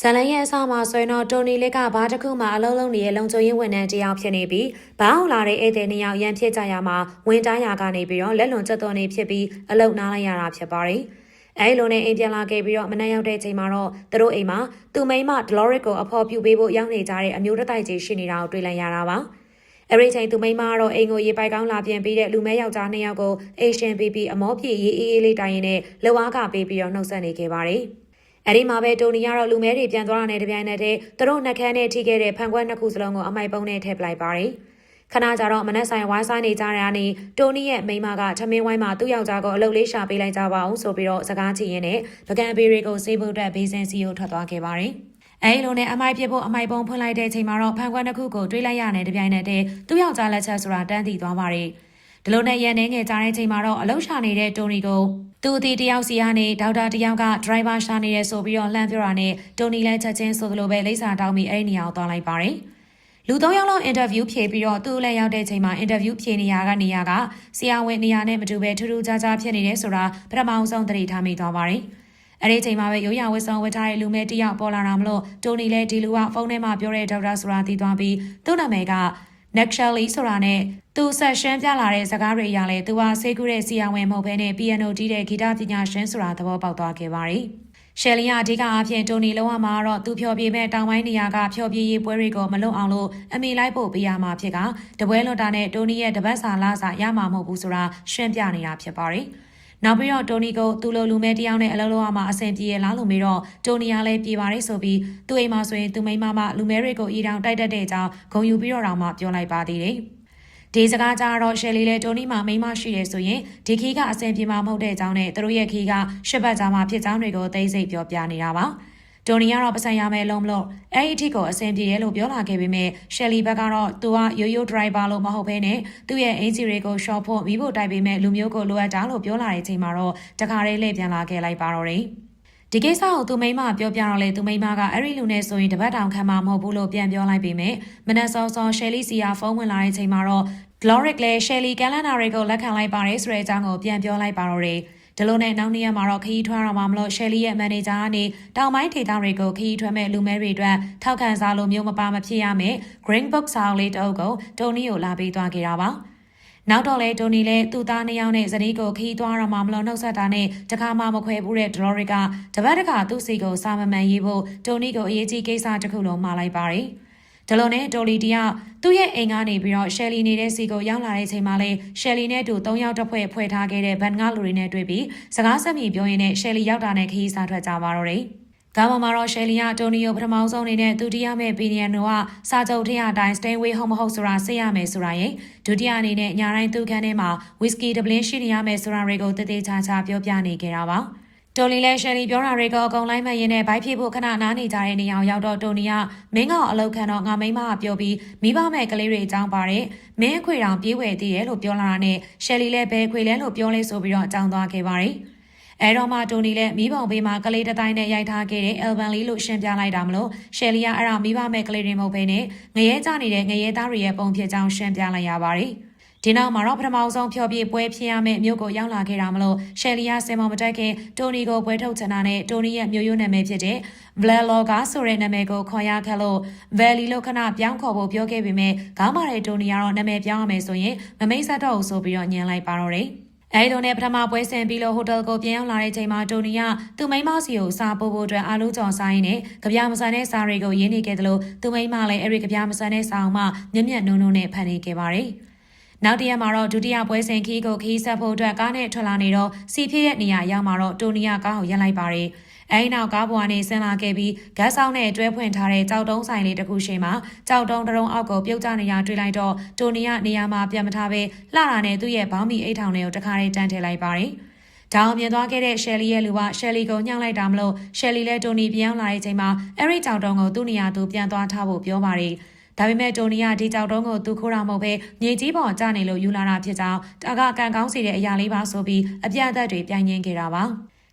ဇလန်ရဲ့အစမှာဆိုရင်တော့တိုနီလစ်ကဘာတစ်ခုမှအလုံးလုံးနေတဲ့လုံခြုံရေးဝန်ထမ်းတစ်ယောက်ဖြစ်နေပြီးဘာအောင်လာတဲ့ဧည့်သည်နှစ်ယောက်ရန်ဖြစ်ကြရမှာဝင်တိုင်းရာကနေပြီးတော့လက်လွန်ကျက်သွန်နေဖြစ်ပြီးအလုတ်နားလိုက်ရတာဖြစ်ပါတယ်။အဲဒီလိုနဲ့အိမ်ပြန်လာခဲ့ပြီးတော့မနက်ရောက်တဲ့အချိန်မှာတော့သူတို့အိမ်မှာသူမိန်းမဒလော်ရစ်ကိုအဖော်ပြပေးဖို့ရောက်နေကြတဲ့အမျိုးတစ်တိုက်ကြီးရှိနေတာကိုတွေ့လိုက်ရတာပါ။အဲ့ဒီချိန်သူမိန်းမကတော့အိမ်ကိုရေပိုက်ကောင်းလာပြန်ပြီးတဲ့လူမဲယောက်ျားနှစ်ယောက်ကိုအေရှင်ပီပီအမောပြေးရေးအေးအေးလေးတိုင်ရင်နဲ့လှဝါးကပေးပြီးတော့နှုတ်ဆက်နေခဲ့ပါတယ်။ အဲ့ဒီမှာပဲတိုနီကတော့လူမဲတွေပြန်သွားတာနဲ့တပြိုင်နက်တည်းသူတို့နှက်ခမ်းနဲ့ထိခဲ့တဲ့ဖန်ခွက်နှစ်ခုစလုံးကိုအမိုက်ပုံးနဲ့ထည့်ပလိုက်ပါတယ်။ခဏကြာတော့မနက်ဆိုင်ဝိုင်းဆိုင်နေကြတဲ့အနေတိုနီရဲ့မိန်းမကထမင်းဝိုင်းမှာသူ့ယောက်ျားကိုအလုပ်လေးရှာပေးလိုက်ကြပါအောင်ဆိုပြီးတော့စကားချရင်းနဲ့ပကံပေတွေကိုစေးဖို့အတွက်ဘေးစင်စီကိုထွက်သွားခဲ့ပါတယ်။အဲဒီလိုနဲ့အမိုက်ပြစ်ဖို့အမိုက်ပုံးဖွင့်လိုက်တဲ့အချိန်မှာတော့ဖန်ခွက်နှစ်ခုကိုတွေးလိုက်ရတဲ့တပြိုင်နက်တည်းသူ့ယောက်ျားလက်ချက်ဆိုတာတန်းတည်သွားပါတယ်။ ဒီလိုနဲ့ရန်နေငယ်ကြားတဲ့ချိန်မှာတော့အလောက်ရှာနေတဲ့တိုနီကိုသူအတီတယောက်စီကနေဒေါက်တာတယောက်ကဒရိုင်ဘာရှာနေရဲဆိုပြီးတော့လှမ်းပြောတာနဲ့တိုနီလည်းချက်ချင်းဆိုသလိုပဲလိမ့်စာတောင်းပြီးအဲ့ဒီနေရာကိုသွားလိုက်ပါတယ်လူ၃ယောက်လုံးအင်တာဗျူးဖြေပြီးတော့သူ့လည်းရောက်တဲ့ချိန်မှာအင်တာဗျူးဖြေနေရကနေရကဆရာဝန်နေရာနဲ့မတူပဲထူးထူးခြားခြားဖြစ်နေတယ်ဆိုတာပထမအောင်ဆုံးသတိထားမိသွားပါတယ်။အဲ့ဒီချိန်မှာပဲရိုးရဝစ်ဆောင်ဝစ်ထားတဲ့လူမဲတယောက်ပေါ်လာတာမလို့တိုနီလည်းဒီလူကဖုန်းထဲမှာပြောတဲ့ဒေါက်တာဆိုတာသိသွားပြီးသူ့နာမည်က Nextly ဆိုတာနဲ့သူဆက်ရှမ်းပြလာတဲ့စကားတွေအရလဲသူဟာဆေးကူးတဲ့ဆီယာဝင်မဟုတ်ဘဲနဲ့ piano တီးတဲ့ဂီတပညာရှင်ဆိုတာသဘောပေါက်သွားခဲ့ပါတယ်။ရှယ်လီယာအဓိကအဖြစ်တိုနီလုံးဝမှာတော့သူဖျော်ပြမဲ့တောင်ပိုင်းနေရာကဖျော်ပြရေးပွဲတွေကိုမလွတ်အောင်လို့အမိလိုက်ဖို့ပေးရမှာဖြစ်ကတပွဲလွတ်တာနဲ့တိုနီရဲ့တပတ်စာလာစာရမှာမဟုတ်ဘူးဆိုတာရှင်းပြနေတာဖြစ်ပါတယ်။ နောက်ပြီးတော့တိုနီကိုသူ့လိုလူမဲတယောက်နဲ့အလုံးလုံးအမှာအဆင်ပြေရလားလို့မေးတော့တိုနီကလည်းပြေပါတယ်ဆိုပြီးသူ့အိမ်မှာဆိုရင်သူမိန်းမမလူမဲတွေကိုအီတောင်တိုက်တတ်တဲ့အကြောင်းဂုံယူပြီးတော့တောင်မှပြောလိုက်ပါသေးတယ်။ဒီစကားကြတော့ရှယ်လီလည်းတိုနီမှာမိန်းမရှိတယ်ဆိုရင်ဒီခီးကအဆင်ပြေမှာမဟုတ်တဲ့အကြောင်းနဲ့သူတို့ရဲ့ခီးကရှစ်ပတ်ကြားမှာဖြစ်ကြောင်းတွေကိုသိစိတ်ပြောပြနေတာပါ တိုနီကတော့ပစံရမယ်လုံးမလို့အဲ့ဒီအထိကိုအဆင်ပြေတယ်လို့ပြောလာခဲ့ပေမဲ့ရှယ်လီဘက်ကတော့သူကရိုးရိုးဒရိုင်ဘာလို့မဟုတ်ဘဲနဲ့သူ့ရဲ့အင်ဂျီတွေကိုရှော့ဖို့မိဖို့တိုက်ပေမဲ့လူမျိုးကိုလိုအပ်တာလို့ပြောလာတဲ့အချိန်မှာတော့တခါလေးလှည့်ပြန်လာခဲ့လိုက်ပါတော့တယ်ဒီကိစ္စကိုသူမိမပြောပြတော့လေသူမိမကအဲ့ဒီလူနဲ့ဆိုရင်တပတ်တောင်ခံမှာမဟုတ်ဘူးလို့ပြန်ပြောလိုက်ပေမဲ့မနက်စောစောရှယ်လီစီယာဖုန်းဝင်လာတဲ့အချိန်မှာတော့ Gloric လည်း Shelly Calendar တွေကိုလက်ခံလိုက်ပါတယ်ဆိုတဲ့အကြောင်းကိုပြန်ပြောလိုက်ပါတော့တယ် ဒီလိုနဲ့နောက်နေ့ရက်မှာတော့ခရီးထွားတော့မှမလို့ Shelly ရဲ့မန်နေဂျာကနေတောင်ပိုင်းဒေသတွေကိုခရီးထွက်မဲ့လူမဲတွေအတွက်ထောက်ခံစားလို့မျိုးမပါမဖြစ်ရမယ် Green Book စာအုပ်လေးတအုပ်ကိုတိုနီကိုလာပေးသွားခဲ့တာပါနောက်တော့လေတိုနီလည်းသူ့သားနှစ်ယောက်နဲ့ဇနီးကိုခီးသွားရမှာမလို့နှုတ်ဆက်တာနဲ့တခါမှမခွဲဘူးတဲ့ဒလော်ရီကတပတ်တခါသူ့စီကိုစာမမှန်ရေးဖို့တိုနီကိုအရေးကြီးကိစ္စတစ်ခုလုံးမှာလိုက်ပါတယ်။ ဒလိုနဲ့တိုလီတယောက်သူ့ရဲ့အိမ်ကနေပြီးတော့ရှယ်လီနေတဲ့စီကိုရောက်လာတဲ့အချိန်မှာလဲရှယ်လီနဲ့တူ၃ယောက်တစ်ဖွဲ့ဖွဲ့ထားခဲ့တဲ့ဘန်ငါလူတွေနဲ့တွေ့ပြီးစကားဆက်မိပြောရင်းနဲ့ရှယ်လီရောက်တာနဲ့ခရီးစားထွက်ကြပါတော့တယ်။ကားပေါ်မှာတော့ရှယ်လီကတိုနီယိုပထမဆုံးအနေနဲ့သူတရမဲ့ပီနီယန်နိုကစာချုပ်ထရအတိုင်း stay away home မဟုတ်ဆိုတာသိရမယ်ဆိုတာရဲ့ဒုတိယအနေနဲ့ညာတိုင်းသူ့ခန်းထဲမှာဝီစကီဒပလင်းရှိနေရမယ်ဆိုတာတွေကိုတည်တည်ချာချာပြောပြနေကြတာပါ။ တိုလီလဲရှယ်လီပြောတာတွေကအကုန်လိုက်မှရင်းနဲ့ဘိုက်ဖြစ်ဖို့ခဏနားနေကြတဲ့နေရာရောက်တော့တိုနီကမင်းကောင်အလောက်ခံတော့ငါမိမကပြောပြီးမိဘမဲ့ကလေးတွေအကြောင်းပါတယ်မင်းအခွေတောင်ပြေးဝယ်သေးတယ်လို့ပြောလာတာနဲ့ရှယ်လီလည်းဘယ်ခွေလဲလို့ပြောလဲဆိုပြီးတော့အကြောင်းသွားခဲ့ပါတယ်အဲတော့မှတိုနီလည်းမိဘုံဘေးမှာကလေးတတိုင်းနဲ့ရိုက်ထားခဲ့တဲ့အယ်ဘန်လေးလို့ရှင်းပြလိုက်တာမလို့ရှယ်လီကအဲ့ဒါမိဘမဲ့ကလေးတွေမဟုတ်ဘဲနဲ့ငရဲကြနေတဲ့ငရဲသားတွေရဲ့ပုံဖြစ်ကြောင်းရှင်းပြလိုက်ရပါတယ်။ ဒီနောက်မှာတော့ပထမဆုံးဖြောပြပွဲဖြစ်ရမယ့်မြို့ကိုရောက်လာခဲ့တာမလို့ရှယ်လီယာဆင်မော်မတက်ခင်တိုနီကိုပွဲထုတ်ချင်တာနဲ့တိုနီရဲ့မြို့ရိုးနာမည်ဖြစ်တဲ့ Vleloga ဆိုတဲ့နာမည်ကိုခေါ်ရခဲ့လို့ Valley လို့ခဏပြောင်းခေါ်ဖို့ပြောခဲ့ပေမဲ့ခေါင်းမာတဲ့တိုနီကတော့နာမည်ပြောင်းရမယ်ဆိုရင်မမိတ်ဆက်တော့ဘူးဆိုပြီးတော့ညင်လိုက်ပါတော့တယ်အဲဒီလိုနဲ့ပထမပွဲဆင်ပြီးလို့ဟိုတယ်ကိုပြန်ရောက်လာတဲ့ချိန်မှာတိုနီကသူ့မိန်းမစီကိုစားပို့ဖို့အတွက်အာလူကြော်ဆိုင်နဲ့ကြပြမဆန်တဲ့စားတွေကိုရင်းနေခဲ့တယ်လို့သူ့မိန်းမလည်းအဲဒီကြပြမဆန်တဲ့စားအောင်မှမြက်မြက်နုံနုံနဲ့ဖန်နေခဲ့ပါတယ်။ နောက်တရက်မှာတော့ဒုတိယပွဲစဉ်ခီးကိုခီးဆက်ဖို့အတွက်ကားနဲ့ထွက်လာနေတော့စီဖြစ်ရဲ့နေရာရောက်မှာတော့တိုနီယာကားကိုရပ်လိုက်ပါတယ်။အဲဒီနောက်ကားပေါ်ကနေဆင်းလာခဲ့ပြီးဂတ်ဆောင်နဲ့တွဲဖွင့်ထားတဲ့ကြောက်တုံးဆိုင်လေးတစ်ခုရှိမှကြောက်တုံးတရုံအောက်ကိုပြုတ်ကျနေရတွေ့လိုက်တော့တိုနီယာနေရာမှာပြန်မထားပဲလှတာနဲ့သူ့ရဲ့ဘောင်းမီအိတ်ထောင်တွေကိုတခါလေးတန်းထည့်လိုက်ပါတယ်။တောင်မြင်သွားခဲ့တဲ့ရှယ်လီရဲ့လူကရှယ်လီကိုညှောက်လိုက်တာမလို့ရှယ်လီလည်းတိုနီပြန်ရောက်လာတဲ့အချိန်မှာအဲ့ဒီကြောက်တုံးကိုသူ့နေရာသူပြန်သွားထားဖို့ပြောပါတယ်။ ဒါပေမဲ့တိုနီကဒီကြောက်တုံးကိုသူခိုးတာမဟုတ်ပဲမြေကြီးပေါ်ကျနေလို့ယူလာတာဖြစ်ကြောင်းတာကကန်ကောင်းစီတဲ့အရာလေးပါဆိုပြီးအပြတ်အသက်တွေပြိုင်ရင်းခဲ့တာပါ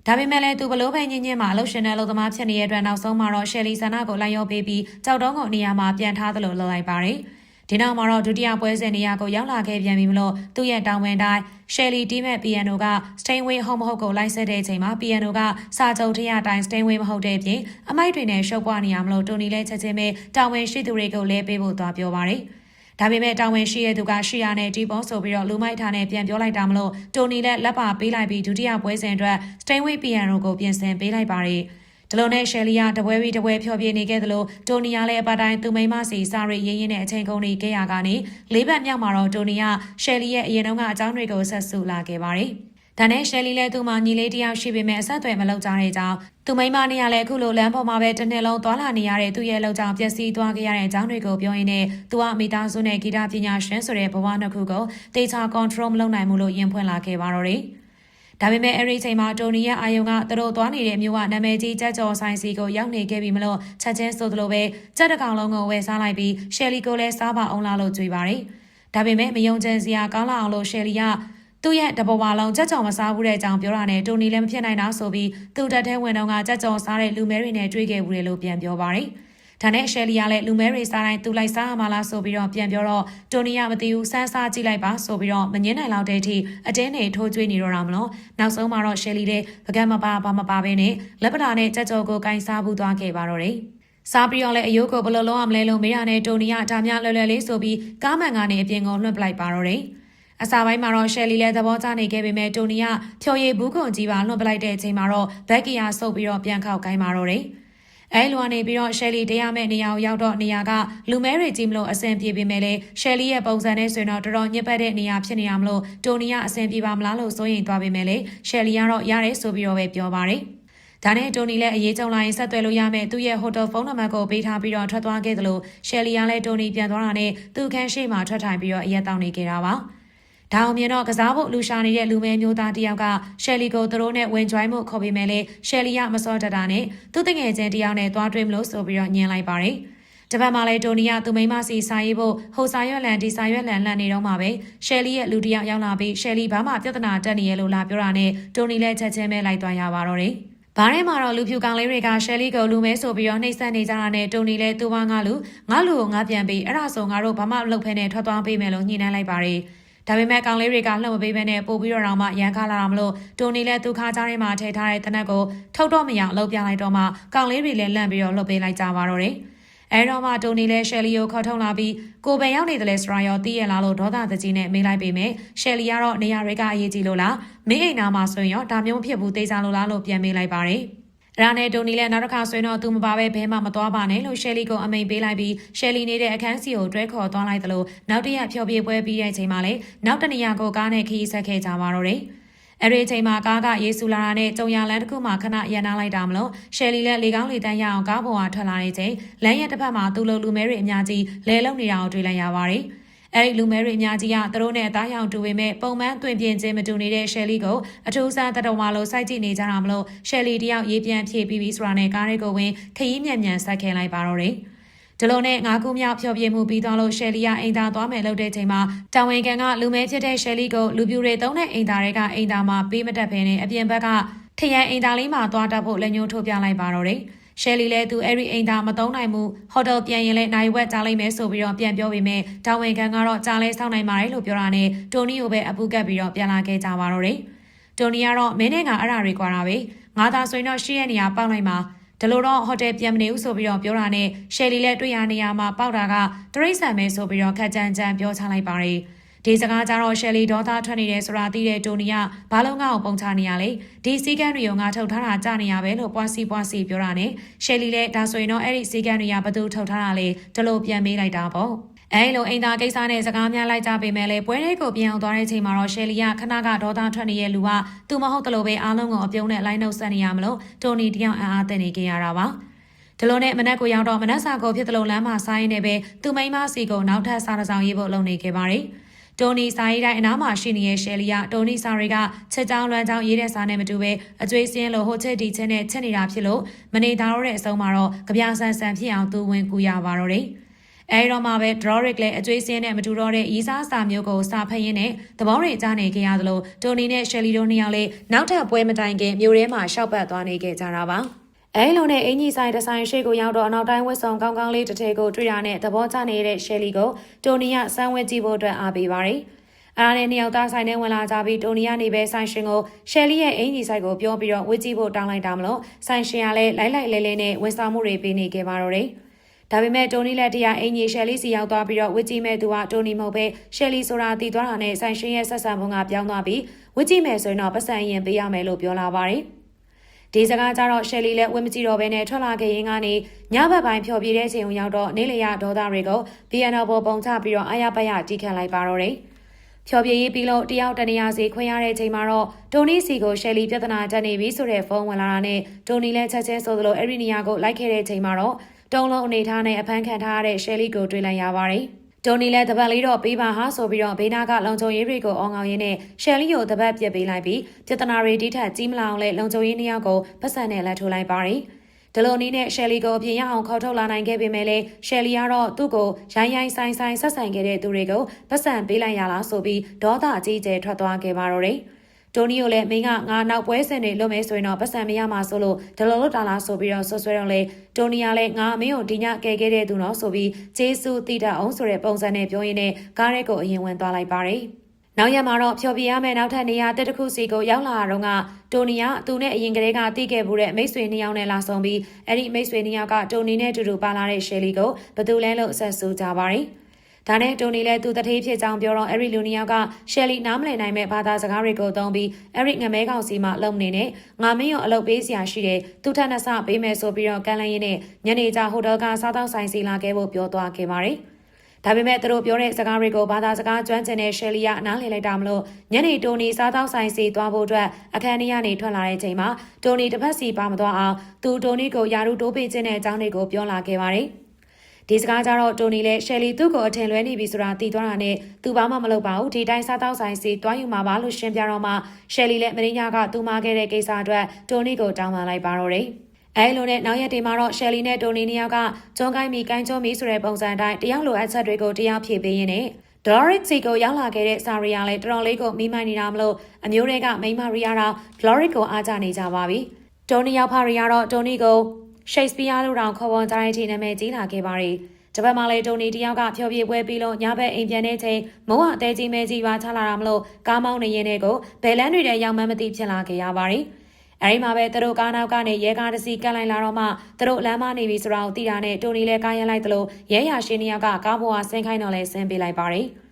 ဒါပေမဲ့လည်းသူဘလို့ပဲညင်းညင်းမှာအလုပ်ရှင်နဲ့အလုပ်သမားဖြစ်နေတဲ့အတွက်နောက်ဆုံးမှာတော့ရှယ်လီဆန္ဒကိုလိုက်ရောပေးပြီးကြောက်တုံးကိုနေရာမှာပြန်ထားသလိုလုပ်လိုက်ပါတယ် ဒီနောက်မှာတော့ဒုတိယပွဲစဉ်နေရာကိုရောက်လာခဲ့ပြန်ပြီမလို့သူ့ရဲ့တောင်းဝန်တိုင်း Shelly တီးမဲ့ piano က Steinway ဟုတ်မဟုတ်ကိုလိုက်ဆက်တဲ့အချိန်မှာ piano ကစာချုပ်ထရတိုင်း Steinway မဟုတ်တဲ့အပြင်အမိုက်တွေနဲ့ရှုပ်ပွားနေရမလို့တိုနီလည်းချက်ချင်းပဲတောင်းဝန်ရှိသူတွေကိုလဲပေးဖို့သွားပြောပါတယ်။ဒါပေမဲ့တာဝန်ရှိတဲ့သူကရှီယာနဲ့တီးပေါ်ဆိုပြီးတော့လူမိုက်ထားနဲ့ပြန်ပြောလိုက်တာမလို့တိုနီလည်းလက်ပါပေးလိုက်ပြီးဒုတိယပွဲစဉ်အတွက် Steinway piano ကိုပြင်ဆင်ပေးလိုက်ပါတယ်။ ဒီလိုနဲ့ရှယ်လီယာတပွဲပြီးတပွဲဖျော်ဖြေနေခဲ့သလိုတိုနီယာလည်းအပတ်တိုင်းသူမိမစီစာရိရင်းရင်းနဲ့အချိန်ကုန်နေခဲ့ရကနေလေးပတ်မြောက်မှာတော့တိုနီယာရှယ်လီရဲ့အရင်တုန်းကအကြောင်းတွေကိုဆက်စုလာခဲ့ပါတယ်။ဒါနဲ့ရှယ်လီလည်းသူ့မှာညီလေးတယောက်ရှိပေမဲ့အဆက်အသွယ်မလုပ်ကြတဲ့အကြောင်းသူမိမနေရလဲအခုလိုလမ်းပေါ်မှာပဲတစ်နှစ်လုံးသွာလာနေရတဲ့သူ့ရဲ့လောက်ကြောင့်ပျက်စီးသွားခဲ့ရတဲ့အကြောင်းတွေကိုပြောရင်းနဲ့သူကမိသားစုနဲ့ဂီတပညာရှင်ဆိုတဲ့ဘဝနှစ်ခုကိုတေချာ control မလုပ်နိုင်ဘူးလို့ယင်ဖွင့်လာခဲ့ပါတော့တယ်။ ဒါပေမဲ့အဲ့ဒီချိန်မှာတိုနီရဲ့အာယုံကသူတို့သွားနေတဲ့မြို့ကနာမည်ကြီးကြက်ကြော်ဆိုင်စီကိုရောက်နေခဲ့ပြီမလို့ချက်ချင်းဆိုသလိုပဲကြက်တကောင်လုံးကိုဝယ်စားလိုက်ပြီးရှယ်လီကိုလည်းစားပါအောင်လားလို့ကြွေးပါတယ်။ဒါပေမဲ့မယုံကြည်စရာကောင်းလာအောင်လို့ရှယ်လီကသူ့ရဲ့တဘောဝါလုံးကြက်ကြော်မစားဘူးတဲ့အကြောင်းပြောတာနဲ့တိုနီလည်းမဖြစ်နိုင်တာဆိုပြီးသူ့တက်ထဲဝင်တော့ကကြက်ကြော်စားတဲ့လူမဲတွေနဲ့တွေ့ခဲ့ဘူးလေလို့ပြန်ပြောပါတယ်။ ဒါနဲ့ရှယ်လီယာလည်းလူမဲရီစားတိုင်းသူလိုက်စားရမှာလားဆိုပြီးတော့ပြန်ပြောတော့တိုနီယာမသိဘူးစမ်းစားကြည့်လိုက်ပါဆိုပြီးတော့မငင်းနိုင်လောက်တဲ့အထိအတင်းနေထိုးကျွေးနေတော့တာမလို့နောက်ဆုံးမှာတော့ရှယ်လီလည်းပကံမပါဘာမပါဘဲနဲ့လက်ပတာနဲ့ကြက်ကြော်ကိုကင်စားဘူးသွားခဲ့ပါတော့တယ်စားပြီးတော့လည်းအယိုးကိုဘယ်လိုလုံးအောင်လဲလို့မေးရတဲ့တိုနီယာဒါများလွယ်လွယ်လေးဆိုပြီးကားမှန်ကနေအပြင်ကိုလွှတ်ပလိုက်ပါတော့တယ်အစာပိုင်းမှာတော့ရှယ်လီလည်းသဘောကျနေခဲ့ပေမဲ့တိုနီယာဖြော်ရည်ဘူးခွန်ကြီးပါလွှတ်ပလိုက်တဲ့အချိန်မှာတော့ဘက်ကီယာဆုပ်ပြီးတော့ပြန်ခောက်ကိုင်းပါတော့တယ်။ အဲလိုကနေပြီးတော့ရှယ်လီတရားမဲ့နေရာကိုရောက်တော့နေရာကလူမဲတွေကြီးမလို့အဆင်ပြေပေမဲ့လေရှယ်လီရဲ့ပုံစံနဲ့ဆိုရင်တော့တော်တော်ညစ်ပတ်တဲ့နေရာဖြစ်နေရမလို့တိုနီကအဆင်ပြေပါမလားလို့စိုးရိမ်သွားပေမဲ့လေရှယ်လီကတော့ရတယ်ဆိုပြီးတော့ပဲပြောပါတယ်ဒါနဲ့တိုနီလည်းအရေးကြုံလာရင်ဆက်သွယ်လို့ရမယ်သူ့ရဲ့ဟိုတယ်ဖုန်းနံပါတ်ကိုပေးထားပြီးတော့ထွက်သွားခဲ့သလိုရှယ်လီကလည်းတိုနီပြန်သွားတာနဲ့သူ့ခန်းရှိမှထွက်ထိုင်ပြီးတော့အရက်တောင်းနေခဲ့တာပါ။ ဒါအောင်မြင်တော့ကစားဖို့လူရှာနေတဲ့လူမဲမျိုးသားတယောက်ကရှယ်လီကိုသူတို့နဲ့ဝင်ကြွိုင်းမှုခေါ်ပေးမယ်လေရှယ်လီကမစောတတာနဲ့သူ့တငယ်ချင်းတယောက်နဲ့သွားတွေ့မလို့ဆိုပြီးတော့ညင်လိုက်ပါတယ်တပတ်မှလည်းတိုနီယာသူမိမစီစာရေးဖို့ဟိုစာရွက်လန်ဒီစာရွက်လန်လန်နေတော့မှပဲရှယ်လီရဲ့လူတယောက်ရောက်လာပြီးရှယ်လီဘာမှပြဿနာတက်နေရလို့လာပြောတာနဲ့တိုနီလည်းချက်ချင်းပဲလိုက်သွားရပါတော့တယ်ဘားထဲမှာတော့လူဖြူကောင်လေးတွေကရှယ်လီကိုလူမဲဆိုပြီးတော့နှိမ့်ဆက်နေကြတာနဲ့တိုနီလည်းသူ့ဘာငါလူငါလူကိုငါပြန်ပြီးအဲ့ဒါဆိုငါတို့ဘာမှမလုပ်ဖ ೇನೆ ထွက်သွားပေးမယ်လို့ညှိနှိုင်းလိုက်ပါတယ်။ ဒါပေမဲ့ကောင်လေးတွေကလှုပ်မပေးဘဲနဲ့ပို့ပြီးတော့တော့မှရန်ခါလာတာမလို့တိုနီလည်းသူခါကြားထဲမှာထည့်ထားတဲ့တနက်ကိုထုတ်တော့မရအောင်လှုပ်ပြလိုက်တော့မှကောင်လေးတွေလည်းလန့်ပြီးတော့လှုပ်ပေးလိုက်ကြပါတော့တယ်အဲတော့မှတိုနီလည်းရှယ်လီကိုခေါ်ထုတ်လာပြီးကိုပဲရောက်နေတယ်လဲစရာရောတီးရလာလို့ဒေါသတကြီးနဲ့မေးလိုက်ပေမဲ့ရှယ်လီကတော့နေရာတွေကအရေးကြီးလို့လားမင်းအိမ်နာမှာဆိုရင်ရောဒါမျိုးဖြစ်ဘူးတေးစားလို့လားလို့ပြန်မေးလိုက်ပါတယ် ရာနဲ့တိုနီလည်းနောက်တစ်ခါဆွေးတော့သူမပါပဲဘဲမှမသွားပါနဲ့လို့ရှယ်လီကိုအမိန်ပေးလိုက်ပြီးရှယ်လီနေတဲ့အခန်းစီကိုတွဲခေါ်သွားလိုက်သလိုနောက်တရဖျော်ဖြေပွဲပြီးတဲ့အချိန်မှာလည်းနောက်တနေရာကိုကားနဲ့ခရီးဆက်ခဲ့ကြပါတော့တယ်။အဲ့ဒီအချိန်မှာကားကယေဆူလာတာနဲ့ကြုံရလန်းတစ်ခုမှခဏရန်နာလိုက်တာမလို့ရှယ်လီလည်းလေကောင်းလေတန်းရအောင်ကားပေါ်ကထွက်လာတဲ့ချိန်လမ်းရဲ့တစ်ဖက်မှာသူ့လိုလူမဲတွေအများကြီးလဲလုံနေတာကိုတွေ့လိုက်ရပါတယ်။ အဲဒီလူမဲတွေအများကြီးကသူတို့နဲ့အသားရောင်တူပေမဲ့ပုံမှန်သွင်ပြင်ခြင်းမတူနေတဲ့ရှယ်လီကိုအထူးဆန်းတတော်ဝါလိုစိုက်ကြည့်နေကြတာမလို့ရှယ်လီတယောက်ရေးပြန်ဖြည့်ပြီးပြီးဆိုတာနဲ့ကားတွေကိုဝင်ခရီးမြန်မြန်ဆက်ခဲလိုက်ပါတော့တယ်ဒီလိုနဲ့ငါးခုမြောက်ဖျော်ပြမှုပြီးသွားလို့ရှယ်လီကအိမ်သာသွားမယ်လို့တဲ့ချိန်မှာတာဝန်ခံကလူမဲဖြစ်တဲ့ရှယ်လီကိုလူပြူတွေသုံးတဲ့အိမ်သာတွေကအိမ်သာမှာပေးမတတ်ဖ ೇನೆ အပြင်ဘက်ကထရန်အိမ်သာလေးမှာသွားတတ်ဖို့လက်ညှိုးထိုးပြလိုက်ပါတော့တယ်။ ရှယ်လီလည်းသူအဲ့ဒီအိမ်သားမသုံးနိုင်ဘူးဟိုတယ်ပြန်ရင်လည်းနိုင်ဝက်ကြားလိုက်မယ်ဆိုပြီးတော့ပြန်ပြောပေမဲ့တာဝန်ခံကတော့ကြားလဲစောင့်နိုင်ပါတယ်လို့ပြောတာနဲ့တိုနီကိုပဲအပူကပ်ပြီးတော့ပြန်လာခဲ့ကြပါတော့တယ်တိုနီကတော့မင်းနဲ့ကအဲ့ဒါတွေကွာတာပဲငါသာဆိုရင်တော့ရှေ့ရဲ့နေရာပေါက်လိုက်မှာဒါလို့တော့ဟိုတယ်ပြန်မနေဘူးဆိုပြီးတော့ပြောတာနဲ့ရှယ်လီလည်းတွေ့ရနေရမှာပေါက်တာကတရိတ်ဆန်ပဲဆိုပြီးတော့ခက်ကြမ်းကြမ်းပြောချလိုက်ပါတယ်။ ဒီစကားကြတော့ရှယ်လီဒေါသထွက်နေတယ်ဆိုတာသိတဲ့တိုနီကဘာလုံးငါ့ကိုပုံချနေရလေဒီစီကန်းတွေကိုငါထုတ်ထားတာကြနေရပဲလို့ပွားစီပွားစီပြောတာနဲ့ရှယ်လီလည်းဒါဆိုရင်တော့အဲ့ဒီစီကန်းတွေကဘသူထုတ်ထားတာလေတလို့ပြန်မေးလိုက်တာပေါ့အဲလိုအိမ်သားကိစ္စနဲ့စကားများလိုက်ကြပေမဲ့လည်းပွဲလေးကိုပြန်အောင်သွားတဲ့ချိန်မှာတော့ရှယ်လီကခဏကဒေါသထွက်နေတဲ့လူကသူမဟုတ်တလို့ပဲအားလုံးကိုအပြုံးနဲ့လိုက်နှုတ်ဆက်နေရမလို့တိုနီတယောက်အံ့အားသင့်နေကြရတာပါဒီလိုနဲ့မနက်ကိုရောက်တော့မနက်စာကိုဖြစ်သလိုလမ်းမှာစားရင်းနဲ့ပဲသူမိန်းမစီကိုနောက်ထပ်စားတစောင်ရေးဖို့လုပ်နေခဲ့ပါတယ်။ တိုနီစာရေးတိုင်းအနားမှာရှိနေတဲ့ရှယ်လီယာတိုနီစာတွေကချက်ကြောင်းလွမ်းကြောင်းရေးတဲ့စာနဲ့မတူပဲအကျွေးစင်းလိုဟိုချက်ဒီချက်နဲ့ချက်နေတာဖြစ်လို့မနေတာတော့တဲ့အဆုံးမှာတော့ကြပြဆန်ဆန်ဖြစ်အောင်သူဝင်ကူရပါတော့တယ်အဲဒီတော့မှပဲ Doric လည်းအကျွေးစင်းနဲ့မတူတော့တဲ့ရီးစားစာမျိုးကိုစာဖတ်ရင်းနဲ့သဘောတွေကြားနေကြရသလိုတိုနီနဲ့ရှယ်လီတို့နှစ်ယောက်လည်းနောက်ထပ်ပွဲမတိုင်ခင်မြို့ထဲမှာရှောက်ပတ်သွားနေခဲ့ကြတာပါ အဲလိုနဲ့အင်ကြီးဆိုင်ဒီဇိုင်းရှေ့ကိုရောက်တော့အနောက်တိုင်းဝက်ဆောင်ကောင်းကောင်းလေးတစ်ထည်ကိုတွေ့ရတဲ့သဘောကျနေတဲ့ရှယ်လီကိုတိုနီယာစမ်းဝဲကြည့်ဖို့အတွက်အားပေးပါတယ်။အားနဲ့နှစ်ယောက်သားဆိုင်နဲ့ဝင်လာကြပြီးတိုနီယာနေပဲဆိုင်ရှင်ကိုရှယ်လီရဲ့အင်ကြီးဆိုင်ကိုပြောပြီးတော့ဝစ်ကြည့်ဖို့တောင်းလိုက်တာမလို့ဆိုင်ရှင်ကလည်းလိုက်လိုက်လဲလဲနဲ့ဝန်ဆောင်မှုတွေပေးနေခဲ့ပါတော့တယ်။ဒါပေမဲ့တိုနီလက်တရအင်ကြီးရှယ်လီစီရောက်သွားပြီးတော့ဝစ်ကြည့်မဲ့သူကတိုနီမဟုတ်ပဲရှယ်လီဆိုတာတည်သွားတာနဲ့ဆိုင်ရှင်ရဲ့ဆက်ဆံပုံကပြောင်းသွားပြီးဝစ်ကြည့်မဲ့ဆိုရင်တော့ပတ်စံရင်ပေးရမယ်လို့ပြောလာပါတယ်။ ဒီစကားကြတော့ရှယ်လီလည်းဝင်းမကြည့်တော့ဘဲနဲ့ထွက်လာခဲ့ရင်ကနေညဘက်ပိုင်းဖြော်ပြတဲ့ချိန်ကိုရောက်တော့နေလျာဒေါသတွေကို BNL ပေါ်ပုံချပြီးတော့အာရပတ်ရတီးခတ်လိုက်ပါတော့တယ်။ဖြော်ပြရေးပြီးလို့တယောက်တနေရာစီခွင့်ရတဲ့ချိန်မှာတော့တိုနီစီကိုရှယ်လီပြဿနာတက်နေပြီဆိုတဲ့ဖုန်းဝင်လာတာနဲ့တိုနီလည်းချက်ချင်းဆိုသလိုအဲ့ဒီနေရာကိုလိုက်ခဲ့တဲ့ချိန်မှာတော့တုံးလုံးအနေထားနဲ့အဖမ်းခံထားရတဲ့ရှယ်လီကိုတွေ့လိုက်ရပါတယ်။ တိုနီလည်းတပတ်လေးတော့ပေးပါဟာဆိုပြီးတော့ဘေးနာကလုံခြုံရေးတွေကိုအောင်းအောင်ရင်းနဲ့ရှယ်လီကိုတပတ်ပြစ်ပေးလိုက်ပြီးပြဿနာတွေဒီထက်ကြီးမလာအောင်လဲလုံခြုံရေးနှစ်ယောက်ကိုပတ်စံနဲ့လက်ထိုးလိုက်ပါတယ်ဒလိုနီးနဲ့ရှယ်လီကိုအပြင်ရအောင်ခေါ်ထုတ်လာနိုင်ခဲ့ပေမဲ့လည်းရှယ်လီကတော့သူ့ကိုရိုင်းရိုင်းဆိုင်ဆိုင်ဆက်ဆံခဲ့တဲ့သူတွေကိုပတ်စံပေးလိုက်ရလားဆိုပြီးဒေါသအကြီးကျယ်ထွက်သွားခဲ့ပါတော့တယ်။ တိုနီယိုလည်းမင်းကငါနောက်ပွဲစင်တွေလွတ်မဲဆိုရင်တော့ပတ်စံမရမှာဆိုလို့ဒလောလို့တာလာဆိုပြီးတော့ဆွဆွဲတော့လေတိုနီယာလည်းငါမင်းကိုဒီညကဲခဲ့တဲ့သူတော့ဆိုပြီးဂျေဆူတီတာအောင်ဆိုတဲ့ပုံစံနဲ့ပြောရင်းနဲ့ကားရဲကိုအရင်ဝင်သွားလိုက်ပါတယ်နောက်ရမှာတော့ဖြော်ပြရမယ့်နောက်ထပ်နေရာတက်တစ်ခုစီကိုရောက်လာတော့ကတိုနီယာသူနဲ့အရင်ကတည်းကတီးခဲ့မှုတဲ့မိတ်ဆွေနှစ်ယောက်နဲ့လာဆုံပြီးအဲ့ဒီမိတ်ဆွေနှစ်ယောက်ကတိုနီနဲ့အတူတူပါလာတဲ့ရှယ်လီကိုဘသူလဲလို့ဆက်ဆိုကြပါတယ်။ ဒါနဲ့တိုနီလည်းသူတထေးဖြစ်ကြောင်းပြောတော့အဲ့ရီလူနီယောက်ကရှယ်လီနားမလည်နိုင်မဲ့ဘာသာစကားတွေကိုသုံးပြီးအဲ့ရီငမဲကောင်စီမှလုံနေနဲ့ငါမင်းရောအလုပ်ပေးစရာရှိတယ်သူထက်နှဆပေးမယ်ဆိုပြီးတော့ကန်လန်းရင်းနဲ့ညနေကျဟိုတယ်ကစားတောက်ဆိုင်စီလာခဲ့ဖို့ပြောသွားခဲ့ပါတယ်ဒါပေမဲ့သူတို့ပြောတဲ့စကားတွေကိုဘာသာစကားကျွမ်းကျင်တဲ့ရှယ်လီကအနားလည်လိုက်တာမလို့ညနေတိုနီစားသောက်ဆိုင်စီသွားဖို့အတွက်အခန်းထဲကနေထွက်လာတဲ့ချိန်မှာတိုနီတစ်ဖက်စီပါမသွားအောင်သူတိုနီကိုယာရုတိုးပေးခြင်းတဲ့အကြောင်းတွေကိုပြောလာခဲ့ပါတယ်။ ဒီစကားကြတော့တိုနီလည်းရှယ်လီသူ့ကိုအထင်လွဲနေပြီဆိုတာသိသွားတာနဲ့သူဘာမှမလုပ်ပါဘူးဒီတိုင်းစားတောက်ဆိုင်စီတွားယူမှာပါလို့ရှင်းပြတော့မှရှယ်လီလည်းမင်းညာကသူမခဲ့တဲ့ကိစ္စအတွက်တိုနီကိုတောင်းပန်လိုက်ပါတော့တယ်အဲလိုနဲ့နောက်ရက်တွေမှာတော့ရှယ်လီနဲ့တိုနီနှစ်ယောက်ကကျုံကိုင်းမီကိုင်းကျုံမီဆိုတဲ့ပုံစံအတိုင်းတယောက်လိုအပ်ချက်တွေကိုတရားဖြည့်ပေးရင်းနဲ့ဒလော်ရစ်စီကိုရောက်လာခဲ့တဲ့ဆာရီယာလည်းတော်တော်လေးကိုမိမိုင်းနေတာမလို့အမျိုးတွေကမိမရီယာတော့ဒလော်ရစ်ကိုအားကြနေကြပါပြီ။တိုနီရောက်ဖရီယာတော့တိုနီကို ရှိတ်စပီးယားလိုတောင်ခေါ်ပေါ်ကြတဲ့အထိနာမည်ကြီးလာခဲ့ပါရီ။တပတ်မှလည်းတုံနေတယောက်ကဖျော်ပြပွဲပြီးလို့ညဘက်အိမ်ပြန်တဲ့ချိန်မုံအသေးကြီးမဲကြီးပါချလာတာမလို့ကားမောင်းနေရင်တွေကိုဘယ်လန်းတွေတဲ့ရောက်မှမသိဖြစ်လာခဲ့ရပါတယ်။အဲဒီမှာပဲသူတို့ကားနောက်ကနေရဲကားတစ်စီးကတ်လိုက်လာတော့မှသူတို့လမ်းမနေပြီဆိုတာကိုသိတာနဲ့တိုနီလည်းကားရမ်းလိုက်သလိုရဲရရှင်တယောက်ကကားပေါ်ကဆင်းခိုင်းတော့လဲဆင်းပေးလိုက်ပါတယ်။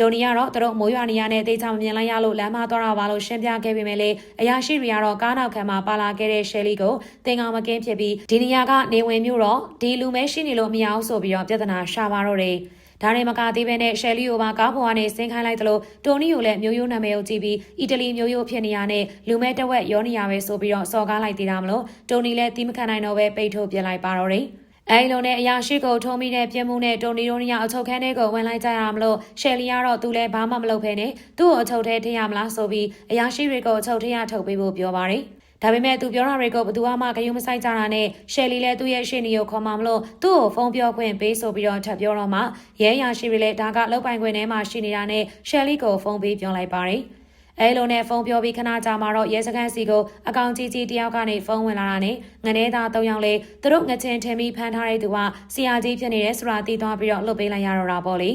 တိုနီကတော့သူတို့မိုးရွာနေရတဲ့တေးချောင်မြင်လိုက်ရလို့လမ်းမသွားတာပါလို့ရှင်းပြခဲ့ပေမဲ့လေအရာရှိတွေကတော့ကားနောက်ခံမှာပါလာခဲ့တဲ့ရှယ်လီကိုတင်ကောင်မကင်းဖြစ်ပြီးဒီနေရာကနေဝင်မျိုးတော့ဒီလူမဲရှိနေလို့မရအောင်ဆိုပြီးတော့ပြဿနာရှာပါတော့တယ်ဒါနဲ့မကသေးပဲနဲ့ရှယ်လီကိုပါကားပေါ်ကနေဆင်းခိုင်းလိုက်သလိုတိုနီကိုလည်းမျိုးရိုးနာမည်ကိုကြည့်ပြီးအီတလီမျိုးရိုးဖြစ်နေရတဲ့လူမဲတဝက်ရောနေရပဲဆိုပြီးတော့စော်ကားလိုက်သေးတာမလို့တိုနီလည်းတီးမခံနိုင်တော့ပဲပိတ်ထုတ်ပြလိုက်ပါတော့တယ် အဲဒီလိုနဲ့အရာရှိကိုထုံးမိတဲ့ပြင်းမှုနဲ့တိုနီရိုနီယာအချုပ်ခန်းထဲကိုဝင်လိုက်ကြရမလို့ရှယ်လီကတော့သူလည်းဘာမှမလုပ်ဖဲနဲ့သူ့ကိုအချုပ်ထဲထည့်ရမလားဆိုပြီးအရာရှိတွေကိုအချုပ်ထဲရထုတ်ပေးဖို့ပြောပါတယ်။ဒါပေမဲ့သူပြောတာတွေကိုဘသူမှဂယုမဆိုင်ကြတာနဲ့ရှယ်လီလည်းသူ့ရဲ့ရှင်းနေကိုခေါ်မှမလို့သူ့ကိုဖုန်းပြောခွင့်ပေးဆိုပြီးတော့ထပ်ပြောတော့မှရဲရရှိတွေလည်းဒါကလောက်ပိုင်ခွင့်ထဲမှာရှိနေတာနဲ့ရှယ်လီကိုဖုန်းပေးပြောလိုက်ပါတယ်။ အဲလိုနဲ့ဖုန်းပြောပြီးခဏကြာမှတော့ရဲစခန်းစီကိုအကောင်ကြီးကြီးတယောက်ကနေဖုန်းဝင်လာတာနဲ့ငနေသား၃ယောက်လေသူတို့ငချင်းထင်ပြီးဖမ်းထားတဲ့သူကဆရာကြီးဖြစ်နေတဲ့ဆိုတာသိသွားပြီးတော့လွတ်ပေးလိုက်ရတော့တာပေါ့လေ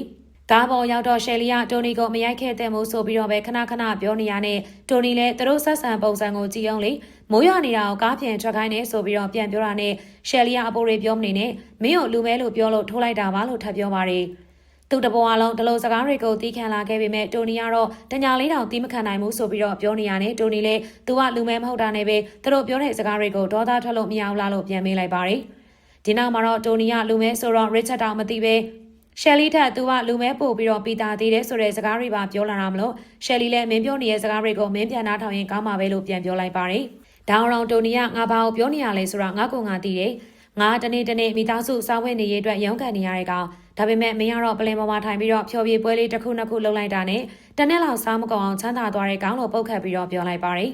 ကားပေါ်ရောက်တော့ရှယ်လီယာတိုနီကိုမရိုက်ခဲ့တဲ့မို့ဆိုပြီးတော့ပဲခဏခဏပြောနေရတဲ့တိုနီလည်းသူတို့ဆက်ဆံပုံစံကိုကြည့်အောင်လေမိုးရွာနေတာကိုကားပြန်ထွက်ခိုင်းနေဆိုပြီးတော့ပြန်ပြောတာနဲ့ရှယ်လီယာအပိုးတွေပြောမနေနဲ့မင်းကိုလူမဲလို့ပြောလို့ထိုးလိုက်တာပါလို့ထပ်ပြောပါတယ် သူတဘောအလုံးဒလိုစကားတွေကိုတီးခံလာခဲ့ပေမဲ့တိုနီကတော့တညာလေးတောင်တီးမခံနိုင်ဘူးဆိုပြီးတော့ပြောနေရတယ်တိုနီလည်းသူကလူမဲမဟုတ်တာနဲ့ပဲသူတို့ပြောတဲ့စကားတွေကိုဒေါသထွက်လို့မရဘူးလားလို့ပြန်မေးလိုက်ပါတယ်ဒီနောက်မှာတော့တိုနီကလူမဲဆိုတော့ရစ်ချက်တောင်မသိပဲရှယ်လီထက်သူကလူမဲပို့ပြီးတော့ပီတာသေးတယ်ဆိုတဲ့စကားတွေပါပြောလာတာမလို့ရှယ်လီလည်းမင်းပြောနေတဲ့စကားတွေကိုမင်းပြန်နားထောင်ရင်ကောင်းမှာပဲလို့ပြန်ပြောလိုက်ပါတယ်။ဒေါင်ရောင်တိုနီကငါဘာကိုပြောနေရလဲဆိုတာငါကငါသိတယ်။ငါတနေ့တနေ့မိသားစုစောင့်ဝဲနေရေးအတွက်ရုန်းကန်နေရတဲ့ကောင် ဒါပေမဲ့မင်းကတော့ပလင်ပေါ်မှာထိုင်ပြီးတော့ဖြောပြေပွဲလေးတစ်ခုနှစ်ခုလုပ်လိုက်တာနဲ့တနေ့လောက်စားမကုန်အောင်ချမ်းသာသွားတဲ့ကောင်းလို့ပုတ်ခတ်ပြီးတော့ပြောလိုက်ပါတယ်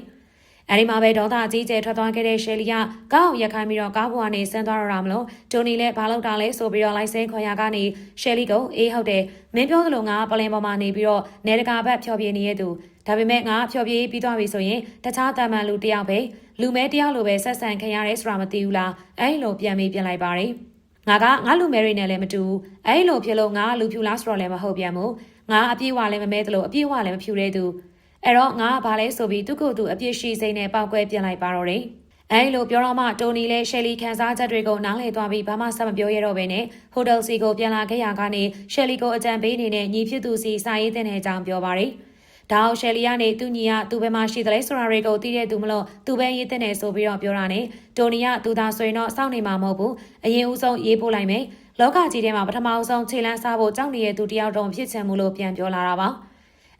အဲဒီမှာပဲဒေါသအကြီးကျယ်ထွက်သွားခဲ့တဲ့ရှယ်လီကကောက်ရက်ခိုင်းပြီးတော့ကားပေါ်ကနေဆင်းသွားတော့တာမလို့တိုနီလည်းဘာလုပ်တာလဲဆိုပြီးတော့လိုက်စင်းခေါ်ရကနေရှယ်လီကိုအေးဟုတ်တယ်မင်းပြောသလိုငါပလင်ပေါ်မှာနေပြီးတော့နေတကာဘက်ဖြောပြနေရတူဒါပေမဲ့ငါဖြောပြပြီးသွားပြီဆိုရင်တခြားတမန်လူတယောက်ပဲလူမဲတယောက်လိုပဲဆက်ဆံခံရတယ်ဆိုတာမသိဘူးလားအဲ့လိုပြန်ပြီးပြင်လိုက်ပါတယ် ငါကငါလူမဲတွေနဲ့လည်းမတူဘူးအဲ့လိုဖြစ်လို့ငါလူဖြူလားဆိုတော့လည်းမဟုတ်ပြန်ဘူးငါအပြည့်ဝလည်းမမဲသလိုအပြည့်ဝလည်းမဖြူတဲ့သူအဲ့တော့ငါကဘာလဲဆိုပြီးသူ့ကိုယ်သူအပြစ်ရှိစိမ့်နဲ့ပောက်ကွဲပြင်လိုက်ပါတော့တယ်အဲလိုပြောတော့မှတိုနီလည်းရှယ်လီခန်းစားချက်တွေကိုနားလည်သွားပြီးဘာမှဆက်မပြောရတော့ဘဲနဲ့ဟိုတယ်စီကိုပြန်လာခဲ့ရကနေရှယ်လီကိုအကြံပေးနေတဲ့ညီဖြစ်သူစီစာရေးတဲ့အကြောင်းပြောပါတယ်။ ဒါအောင်ရှယ်လီကနေသူ့ညီကသူ့ဘယ်မှာရှိသလဲဆိုတာတွေကိုသိတဲ့သူမလို့သူပဲရေးတဲ့နေဆိုပြီးတော့ပြောတာနဲ့တိုနီကသူသာဆိုရင်တော့စောင့်နေမှာမဟုတ်ဘူး။အရင်ဦးဆုံးရေးပို့လိုက်မယ်။လောကကြီးထဲမှာပထမဆုံးခြေလန်းစားဖို့ကြောက်နေတဲ့သူတယောက်တော့ဖြစ်ချင်မှုလို့ပြန်ပြောလာတာပါ။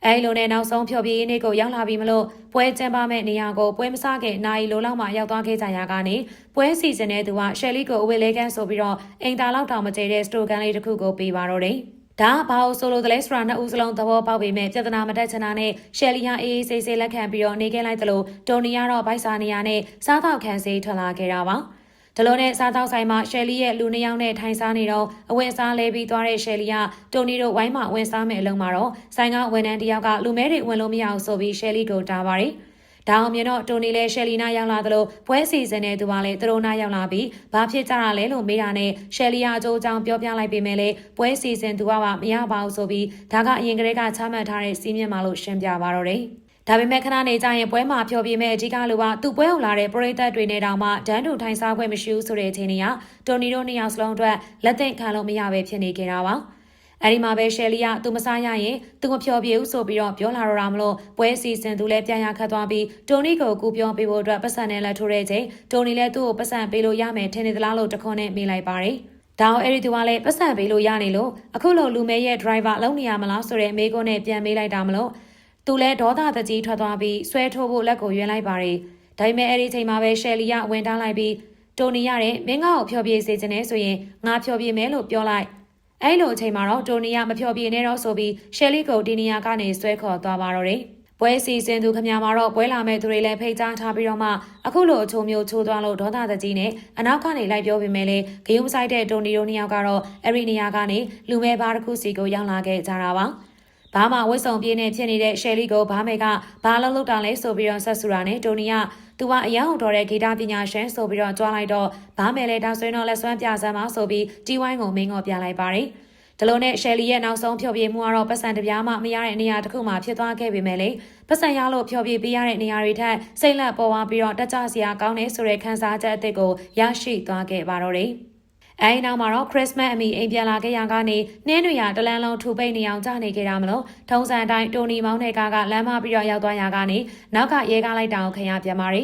အဲလိုနဲ့နောက်ဆုံးဖြောပြရေးနေ့ကိုရောက်လာပြီမလို့ပွဲကျင်းပမဲ့နေရာကိုပွဲမစားခင်နိုင်လိုလောက်မှရောက်သွားခဲ့ကြရာကနေပွဲစီစဉ်တဲ့သူကရှယ်လီကိုအဝေလဲကန်းဆိုပြီးတော့အိမ်သာလောက်တောင်မကျဲတဲ့စတိုကန်လေးတစ်ခုကိုပေးပါတော့တယ်။ ဒါဘာလို့ဆိုလို့တလဲဆိုတာနှစ်ဦးစလုံးသဘောပေါက်ပေမဲ့ပြဿနာမတက်ချင်တာနဲ့ရှယ်လီဟာအေးအေးဆေးဆေးလက်ခံပြီးတော့နေခဲ့လိုက်သလိုတိုနီကတော့ဗိုက်စာနေရာနဲ့စားတော့ခံစေးထွက်လာခဲ့တာပါ။ဒလိုနဲ့စားသောက်ဆိုင်မှာရှယ်လီရဲ့လူနှစ်ယောက်နဲ့ထိုင်စားနေတော့အဝတ်စားလဲပြီးသွားတဲ့ရှယ်လီကတိုနီတို့ဝိုင်းမှာဝင်စားမဲ့အလုံးမှာတော့ဆိုင်ကဝန်ထမ်းတယောက်ကလူမဲတွေဝင်လို့မရအောင်ဆိုပြီးရှယ်လီကိုတားပါတယ်။ ဒါအောင်မြင်တော့တိုနီလည်းရှယ်လီနာရောက်လာသလိုပွဲစီစဉ်တဲ့သူကလည်းသူတို့နာရောက်လာပြီးဘာဖြစ်ကြတာလဲလို့မေးတာနဲ့ရှယ်လီယာအကျိုးအကြောင်းပြောပြလိုက်ပေမဲ့လည်းပွဲစီစဉ်သူကမရပါဘူးဆိုပြီးဒါကအရင်ကတည်းကချမှတ်ထားတဲ့စီးမြင့်မှာလို့ရှင်းပြပါတော့တယ်။ဒါပေမဲ့ခဏနေကြရင်ပွဲမှာဖျော်ပြမဲ့အကြီးကားလူကသူ့ပွဲအောင်လာတဲ့ပရိသတ်တွေနဲ့တောင်မှဒန်းတူထိုင်စားခွင့်မရှိဘူးဆိုတဲ့အချိန်တွေကတိုနီတို့နှစ်ယောက်စလုံးအတွက်လက်သင့်ခံလို့မရပဲဖြစ်နေကြတာပါ။ အဲဒီမှာပဲရှယ်လီကသူမစားရရင်သူမဖြောပြဘူးဆိုပြီးတော့ပြောလာတော့တာမလို့ပွဲစီစဉ်သူလည်းပြန်ရခတ်သွားပြီးတိုနီကိုကူပြောပေးဖို့အတွက်ပတ်စံနဲ့လက်ထိုးတဲ့ချိန်တိုနီလည်းသူ့ကိုပတ်စံပေးလို့ရမယ်ထင်နေသလားလို့တခွန်းနဲ့မေးလိုက်ပါတယ်။ဒါအောင်အဲ့ဒီသူကလည်းပတ်စံပေးလို့ရနေလို့အခုလိုလူမဲရဲ့ driver လုံးနေရမလားဆိုတဲ့မေးခွန်းနဲ့ပြန်မေးလိုက်တာမလို့သူလည်းဒေါသတကြီးထွက်သွားပြီးဆွဲထိုးဖို့လက်ကိုရွင်လိုက်ပါတယ်။ဒါပေမဲ့အဲ့ဒီချိန်မှာပဲရှယ်လီကဝင်ထားလိုက်ပြီးတိုနီရတဲ့မင်းငါ့ကိုဖျော်ပြစေချင်နေဆိုရင်ငါဖျော်ပြမယ်လို့ပြောလိုက်။ အဲ့လိုအချိန်မှာတော့တိုနီရမဖျော်ပြနေတော့ဆိုပြီးရှယ်လီကိုဒီနီယာကနေဆွဲခေါ်သွားပါတော့တယ်။ပွဲစီစဉ်သူခမမှာတော့ပွဲလာမဲ့သူတွေလည်းဖိတ်ကြားထားပြီးတော့မှအခုလိုအချိုမျိုးချိုးသွားလို့ဒေါသတကြီးနဲ့အနောက်ကနေလိုက်ပြောပေမဲ့လေဂယုံဆိုင်တဲ့တိုနီတို့နှစ်ယောက်ကတော့အဲ့ဒီနေရာကနေလူမဲဘားတစ်ခုစီကိုရောက်လာခဲ့ကြတာပါ။ ဘာမှဝတ်စုံပြင်းနေဖြစ်နေတဲ့ရှယ်လီကိုဘာမဲကဘာလုံးလောက်တာလဲဆိုပြီးတော့ဆက်ဆူတာနဲ့တိုနီကသူကအရန်တော်တဲ့ဂီတပညာရှင်ဆိုပြီးတော့ကြွားလိုက်တော့ဘာမဲလဲဒါဆိုရင်တော့လက်စွမ်းပြစမ်းပါဆိုပြီးတီဝိုင်းကိုမင်းကိုပြလိုက်ပါတယ်။ဒလိုနဲ့ရှယ်လီရဲ့နောက်ဆုံးဖြောပြမှုကတော့ပတ်စံတပြားမှမရတဲ့နေရာတစ်ခုမှဖြစ်သွားခဲ့ပေမဲ့လေပတ်စံရလို့ဖြောပြပေးရတဲ့နေရာတွေထက်စိတ်လက်ပေါ်သွားပြီးတော့တက်ကြစရာကောင်းတဲ့ဆိုတဲ့ခံစားချက်အသစ်ကိုရရှိသွားခဲ့ပါတော့တယ်။ အဲဒီနောက်မှာတော့ခရစ်စမတ်အမိအိမ်ပြန်လာခဲ့ရကနေနှင်းတွေရတလန်းလုံးထူပိတ်နေအောင်ကြာနေခဲ့တာမလို့ထုံးစံတိုင်းတိုနီမောင်းတဲ့ကားကလမ်းမပြီးတော့ရောက်သွားရကနေနောက်ကရဲကားလိုက်တောင်ခင်ရပြန်ပါရီ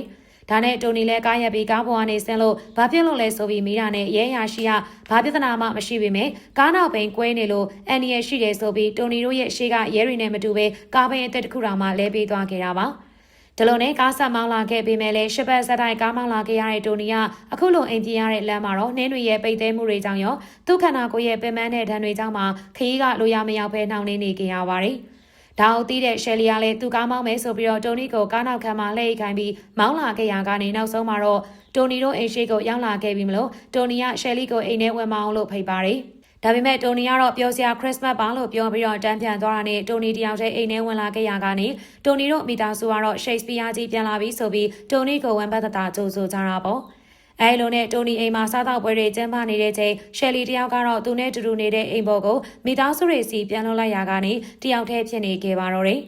ဒါနဲ့တိုနီလည်းကားရက်ပြီးကားပေါ်ကနေဆင်းလို့ဘာဖြစ်လို့လဲဆိုပြီးမိတာနဲ့ရဲရရှိကဘာပြဿနာမှမရှိပေမဲ့ကားနောက်ပိန်ကွဲနေလို့အန်နီရရှိတယ်ဆိုပြီးတိုနီတို့ရဲ့ရှေ့ကရဲတွေနဲ့မတူပဲကားပိန်အသက်တစ်ခုတောင်မှလဲပေးသွားခဲ့တာပါ။ ဒလုံးနဲ့ကားဆက်မောင်းလာခဲ့ပေမဲ့လည်းရှစ်ပတ်ဆက်တိုင်းကားမောင်းလာခဲ့ရတဲ့တိုနီကအခုလိုအိမ်ပြင်ရတဲ့လမ်းမှာတော့နှင်းတွေရဲ့ပိတ်သေးမှုတွေကြောင့်ရောသူ့ခန္ဓာကိုယ်ရဲ့ပင်ပန်းတဲ့ဓာတ်တွေကြောင့်မှခရီးကလိုရမရောက်ပဲနှောင့်နှင်းနေကြရပါတယ်။ဒါအောင်တီးတဲ့ရှယ်လီယာလည်းသူကားမောင်းမယ်ဆိုပြီးတော့တိုနီကိုကားနောက်ခံမှာလှည့်ခိုင်းပြီးမောင်းလာခဲ့ရကနေနောက်ဆုံးမှာတော့တိုနီတို့အိမ်ရှိကိုရောက်လာခဲ့ပြီးမလို့တိုနီကရှယ်လီကိုအိမ်ထဲဝင်မအောင်လို့ဖိတ်ပါတယ်။ ဒါပေမဲ့တိုနီကတော့ပျော်စရာခရစ်စမတ်ပါလို့ပြောပြီးတော့တန်းပြန်သွားတာနဲ့တိုနီတယောက်တည်းအိမ်ထဲဝင်လာခဲ့ရကနေတိုနီတို့မိသားစုကတော့ရှိတ်စပီယာကြီးပြန်လာပြီးဆိုပြီးတိုနီကိုဝန်ပတ်သက်တာကြိုဆိုကြတာပေါ့အဲလိုနဲ့တိုနီအိမ်မှာစားတော့ပွဲတွေကျင်းပနေတဲ့ချိန်ရှယ်လီတယောက်ကတော့သူနဲ့တူတူနေတဲ့အိမ်ပေါ်ကိုမိသားစုတွေစီပြန်လွှတ်လိုက်ရကနေတယောက်တည်းဖြစ်နေခဲ့ပါတော့တယ်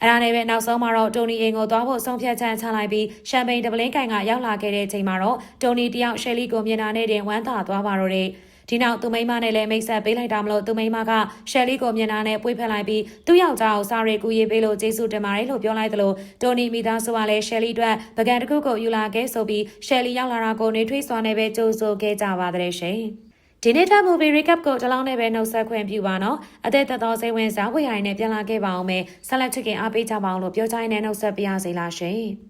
အဲ့ဒါနဲ့ပဲနောက်ဆုံးမှာတော့တိုနီအိမ်ကိုသွားဖို့ဆုံးဖြတ်ချက်ချလိုက်ပြီးရှမ်ပိန်တပလင်းကန်ကရောက်လာခဲ့တဲ့ချိန်မှာတော့တိုနီတယောက်ရှယ်လီကိုမြင်တာနဲ့တင်ဝမ်းသာသွားပါတော့တယ် ဒီနောက်သူမိမနဲ့လည်းမိတ်ဆက်ပေးလိုက်တာမလို့သူမိမကရှယ်လီကိုမျက်နှာနဲ့ပွေးဖက်လိုက်ပြီးသူ့ယောက်ျားကိုစားရီကူရေးပေးလို့ကျေးဇူးတင်ပါတယ်လို့ပြောလိုက်သလိုတိုနီမိသားစုကလည်းရှယ်လီအတွက်ပကံတစ်ခုကိုယူလာခဲ့ဆိုပြီးရှယ်လီရောက်လာတာကိုနေထွေးစွာနဲ့ပဲကြိုးဆိုခဲ့ကြပါတဲ့ရှင်ဒီနေ့ထပ် movie recap ကိုတလောင်းနဲ့ပဲနှုတ်ဆက်ခွင့်ပြုပါနော်အသက်သက်သောစိတ်ဝင်စားဝေရိုင်းနဲ့ပြန်လာခဲ့ပါအောင်မယ်ဆက်လက်ချစ်ခင်အားပေးကြပါအောင်လို့ပြောချင်တဲ့နှုတ်ဆက်ပြရစီလားရှင်